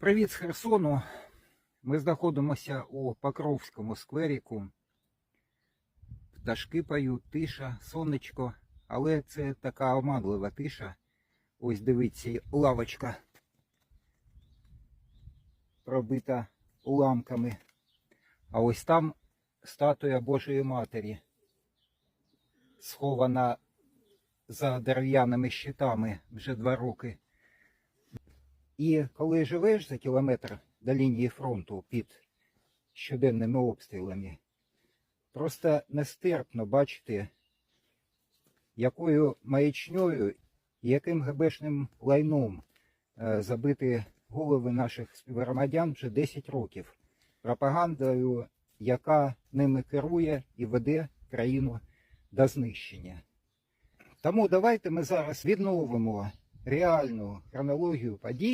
Привіт з Херсону. Ми знаходимося у Покровському скверіку. Пташки поють, тиша, сонечко, але це така оманлива тиша. Ось дивіться, лавочка пробита уламками. А ось там статуя Божої Матері, схована за дерев'яними щитами вже два роки. І коли живеш за кілометр до лінії фронту під щоденними обстрілами, просто нестерпно бачити, якою маячньою і яким гебешним лайном е, забити голови наших співгромадян вже 10 років пропагандою, яка ними керує і веде країну до знищення. Тому давайте ми зараз відновимо реальну хронологію подій.